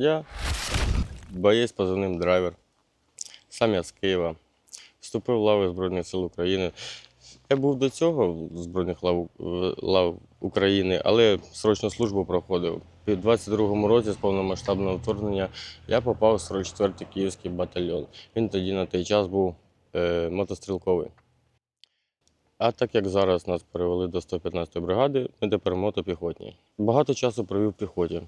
Я боєць позивним драйвер. Сам я з Києва. Вступив в лави Збройних сил України. Я був до цього в Збройних лав, лав України, але срочну службу проходив. У 22-му році з повномасштабного вторгнення я попав в 44-й Київський батальйон. Він тоді на той час був е, мотострілковий. А так як зараз нас перевели до 115-ї бригади, ми тепер мотопіхотні. Багато часу провів в піхоті.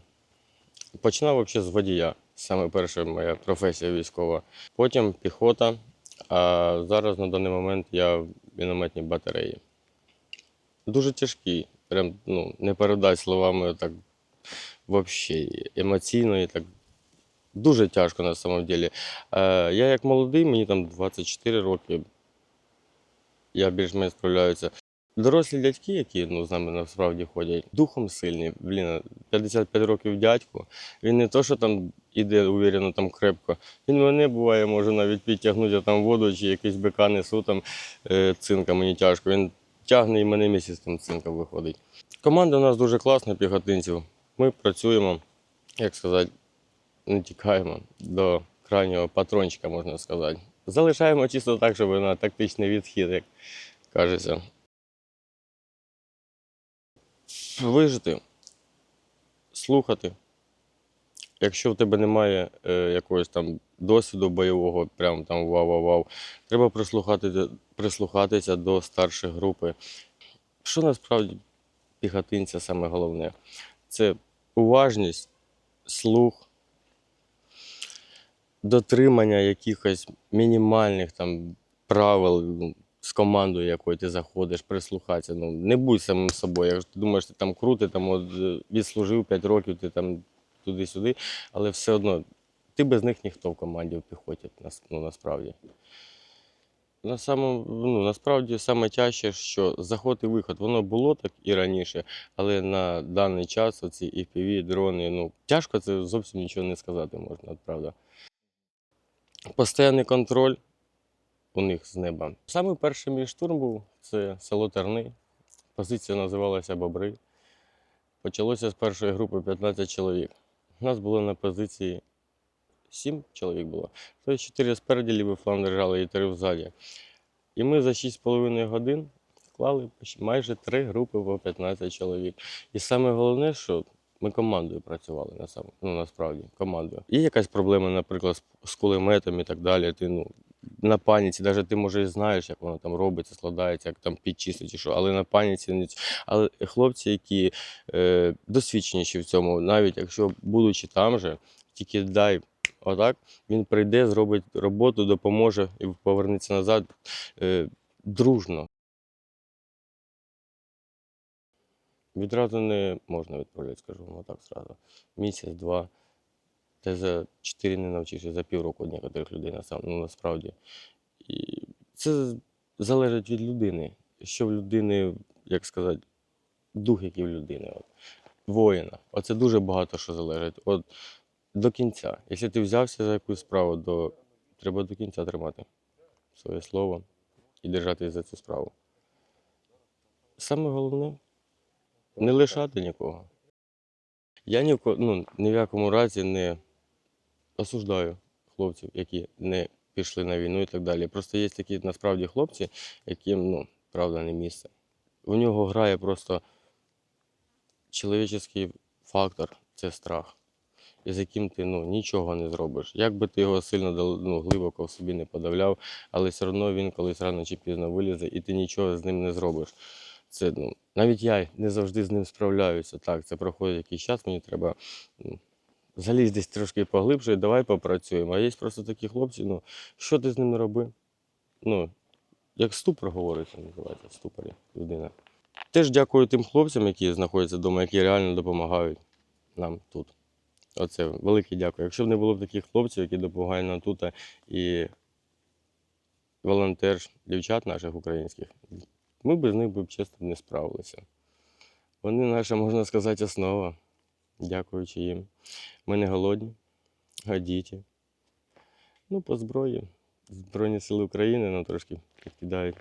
Починав взагалі з водія. Саме перша моя професія військова. Потім піхота, а зараз на даний момент я в мінометній батареї. Дуже тяжкий, прям ну, не передать словами так взагалі емоційно і так. Дуже тяжко на самом. Е, я як молодий, мені там 24 роки. Я більш-менш справляюся. Дорослі дядьки, які ну, з нами насправді ходять, духом сильні. Блін, 55 років дядьку. Він не то, що там іде уверено, там крепко. Він мене буває, може навіть підтягнути там воду чи якийсь бика несу, там е, цинка мені тяжко. Він тягне і мене місяць там цинка виходить. Команда у нас дуже класна, піхотинців. Ми працюємо, як сказати, не тікаємо до крайнього патрончика, можна сказати. Залишаємо чисто так, щоб на тактичний відхід, як кажеться. Вижити, слухати. Якщо в тебе немає е, якогось там досвіду бойового, прям там вау-вау-вау, треба прислухати, прислухатися до старшої групи. Що насправді піхотинця саме головне? Це уважність, слух, дотримання якихось мінімальних там правил ну, з командою, якою ти заходиш, прислухатися. Ну, не будь самим собою. Якщо ти думаєш, ти там крутий, там от, е, відслужив 5 років, ти там туди-сюди, але все одно ти без них ніхто в команді в піхоті, ну, насправді. На самому, ну, насправді саме тяжче, що заход і виход, воно було так і раніше, але на даний час оці FPV, дрони, ну, тяжко це зовсім нічого не сказати можна, правда. Постоянний контроль у них з неба. Саме перший мій штурм був це село Терни. Позиція називалася Бобри. Почалося з першої групи 15 чоловік. У нас було на позиції 7 чоловік було. Тобто 4 спереді лівий фланг держали і 3 взаді. І ми за 6,5 годин склали майже 3 групи по 15 чоловік. І саме головне, що ми командою працювали на сам, ну, насправді, командою. Є якась проблема, наприклад, з- кулеметом і так далі. Ти ну, на паніці, навіть ти може і знаєш, як воно там робиться, складається, як там підчистить чи що, але на паніці Але хлопці, які е, досвідченіші в цьому, навіть якщо будучи там же, тільки дай отак, він прийде, зробить роботу, допоможе і повернеться назад е, дружно. Відразу не можна відправляти, скажу вам так зразу. Місяць, два. Ти за чотири не навчишся, за півроку некоторих людей ну, насправді. І це залежить від людини. Що в людини, як сказати, дух, який в людини. От. Воїна. Оце дуже багато що залежить. От до кінця. Якщо ти взявся за якусь справу, то треба до кінця тримати своє слово і держатись за цю справу. Саме головне не лишати нікого. Я ні в, ну, ні в якому разі не осуждаю хлопців, які не пішли на війну і так далі. Просто є такі насправді хлопці, яким, ну, правда, не місце. У нього грає просто чоловічий фактор це страх, із яким ти ну, нічого не зробиш. Як би ти його сильно ну, глибоко в собі не подавляв, але все одно він колись рано чи пізно вилізе, і ти нічого з ним не зробиш. Це, ну, навіть я не завжди з ним справляюся. Так, це проходить якийсь час, мені треба ну, залізь десь трошки поглибше, давай попрацюємо. А є просто такі хлопці, ну, що ти з ними роби? Ну, як ступор говориться, називається в ступорі людина. Теж дякую тим хлопцям, які знаходяться вдома, які реально допомагають нам тут. Оце велике дякую. Якщо б не було б таких хлопців, які допомагають нам тут, і волонтер дівчат наших українських, ми без них би чесно не справилися. Вони наша, можна сказати, основа. Дякуючи їм. Ми не голодні, а діти. Ну, по зброї. Збройні сили України нам трошки підкидають